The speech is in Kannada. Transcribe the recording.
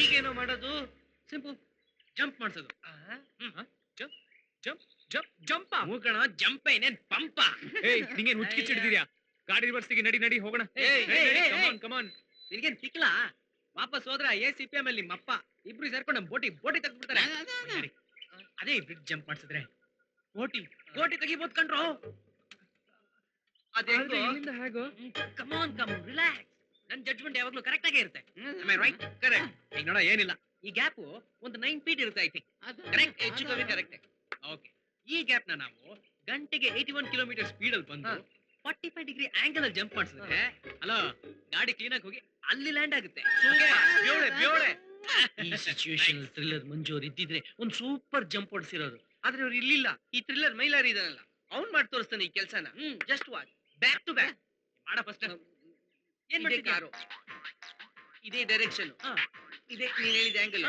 ಈಗೇನೋ ಮಾಡೋದು? ಸಿಂಪಲ್ ಜಂಪ್ ಮಾಡ್ಸೋದು. ಜಂಪ್ ಜಂಪ್ ಜಂಪ ಏನೇನ್ ಪಂಪ ಏಯ್ ನಿಂಗೇನ್ ಹುಚ್ಚಿಡ್ದಿದ್ಯಾ ಗಾಡಿ ರಿವರ್ಸ್ಗೆ ನಡಿ ನಡಿ ಹೋಗೋಣ. ಕಮಾನ್ ಕಮಾನ್ ನಿನ್ಗೇನ್ ತಿಕ್ಲಾ ವಾಪಸ್ ಹೋದ್ರ ಎ ಸಿ ಪಿ ಎಂ ಅಲ್ಲಿ ನಿಮ್ಮಪ್ಪ ಇಬ್ರು ಸೇರ್ಕೊಂಡು ನಮ್ ಬೋಟಿ ಬೋಟಿ ತೆಗ್ದ್ಬಿಡ್ತಾರೆ. ಅದೇ ಬ್ರಿಡ್ಜ್ ಜಂಪ್ ಮಾಡ್ಸಿದ್ರೆ. ಬೋಟಿ ಬೋಟಿ ತೆಗಿಬೋದ್ ಕಣ್ರು ಅದೇ ಹೇಗೋ? ಕಮಾನ್ ಕಮ್ ರಿಲ್ಯಾಕ್ಸ್ ನನ್ ಜಡ್ಜ್ಮೆಂಟ್ ಯಾವಾಗ್ಲೂ ಕರೆಕ್ಟ್ ಆಗೇ ಇರುತ್ತೆ. ರೈಟ್ ಕರೆಕ್ಟ್ ಈಗ ನೋಡ ಏನಿಲ್ಲ. ಈ ಗ್ಯಾಪ್ ಒಂದು ನೈನ್ ಫೀಟ್ ಇರುತ್ತೆ ಐ ಥಿಂಕ್ ಕರೆಕ್ಟ್ ಹೆಚ್ಚು ಕಮ್ಮಿ ಕರೆಕ್ಟ್ ಓಕೆ ಈ ಗ್ಯಾಪ್ನ ನಾವು ಗಂಟೆಗೆ ಏಯ್ಟಿ ಒನ್ ಕಿಲೋಮೀಟರ್ ಸ್ಪೀಡ್ ಅಲ್ಲಿ ಬಂದು ಫಾರ್ಟಿ ಫೈವ್ ಡಿಗ್ರಿ ಆಂಗಲ್ ಅಲ್ಲಿ ಜಂಪ್ ಮಾಡಿಸಿದ್ರೆ ಹಲೋ ಗಾಡಿ ಕ್ಲೀನ್ ಆಗಿ ಹೋಗಿ ಅಲ್ಲಿ ಲ್ಯಾಂಡ್ ಆಗುತ್ತೆ. ಈ ಸಿಚುವೇಶನ್ ಥ್ರಿಲ್ಲರ್ ಮಂಜು ಅವ್ರು ಇದ್ದಿದ್ರೆ ಒಂದು ಸೂಪರ್ ಜಂಪ್ ಹೊಡ್ಸಿರೋರು. ಆದ್ರೆ ಅವ್ರು ಇರ್ಲಿಲ್ಲ ಈ ಥ್ರಿಲ್ಲರ್ ಮೈಲಾರಿ ಇದಾನಲ್ಲ ಅವ್ನ್ ಮಾಡಿ ತೋರಿಸ್ತಾನೆ ಈ ಕೆಲಸನ. Just watch back to back ಮಾಡ ಫಸ್ಟ್ ಏನ್ ಮಾಡಿ ಕಾರು. ಇದೇ ಡೈರೆಕ್ಷನ್ ಇದೇ ನೀನ್ ಹೇಳಿದ ಆಂಗಲ್